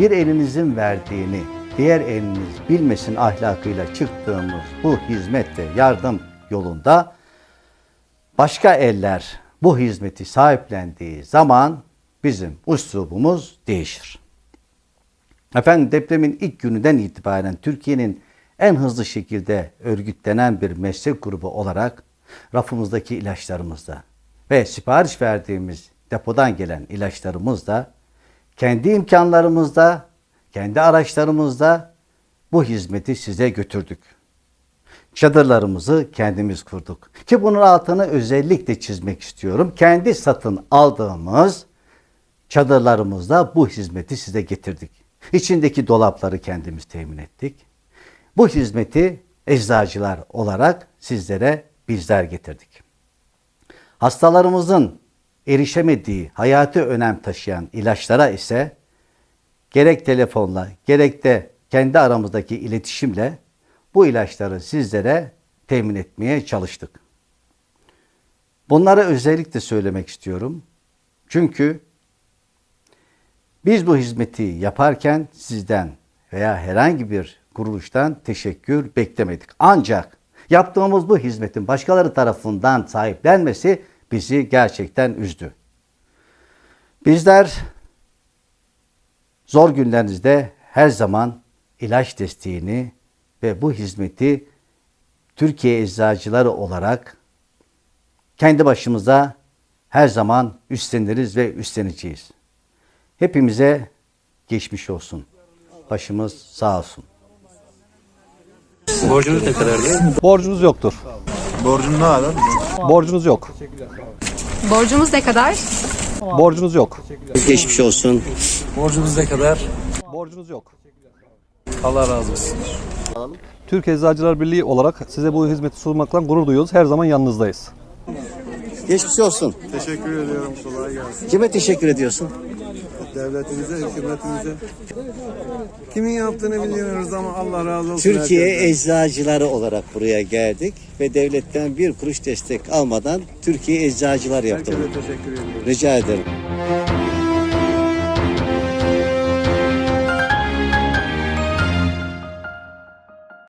bir elinizin verdiğini diğer eliniz bilmesin ahlakıyla çıktığımız bu hizmet ve yardım yolunda başka eller bu hizmeti sahiplendiği zaman bizim üslubumuz değişir. Efendim depremin ilk gününden itibaren Türkiye'nin en hızlı şekilde örgütlenen bir meslek grubu olarak rafımızdaki ilaçlarımızda ve sipariş verdiğimiz depodan gelen ilaçlarımızda kendi imkanlarımızda, kendi araçlarımızda bu hizmeti size götürdük. Çadırlarımızı kendimiz kurduk. Ki bunun altını özellikle çizmek istiyorum. Kendi satın aldığımız çadırlarımızda bu hizmeti size getirdik. İçindeki dolapları kendimiz temin ettik. Bu hizmeti eczacılar olarak sizlere bizler getirdik. Hastalarımızın erişemediği, hayati önem taşıyan ilaçlara ise gerek telefonla gerek de kendi aramızdaki iletişimle bu ilaçları sizlere temin etmeye çalıştık. Bunları özellikle söylemek istiyorum. Çünkü biz bu hizmeti yaparken sizden veya herhangi bir kuruluştan teşekkür beklemedik. Ancak yaptığımız bu hizmetin başkaları tarafından sahiplenmesi bizi gerçekten üzdü. Bizler zor günlerinizde her zaman ilaç desteğini ve bu hizmeti Türkiye eczacıları olarak kendi başımıza her zaman üstleniriz ve üstleneceğiz. Hepimize geçmiş olsun. Başımız sağ olsun. Borcunuz ne kadardı? Borcunuz yoktur. Borcun ne kadar? Borcunuz yok. Borcumuz ne kadar? Borcunuz yok. Geçmiş olsun. Borcumuz ne kadar? Borcunuz yok. Allah razı olsun. Türk Eczacılar Birliği olarak size bu hizmeti sunmaktan gurur duyuyoruz. Her zaman yanınızdayız. Geçmiş olsun. Teşekkür ediyorum. Kolay gelsin. Kime teşekkür ediyorsun? Devletimize, hükümetimize. Kimin yaptığını bilmiyoruz ama Allah razı olsun. Türkiye herkesten. eczacıları olarak buraya geldik ve devletten bir kuruş destek almadan Türkiye eczacılar yaptı. Herkese teşekkür ediyorum. Rica ederim.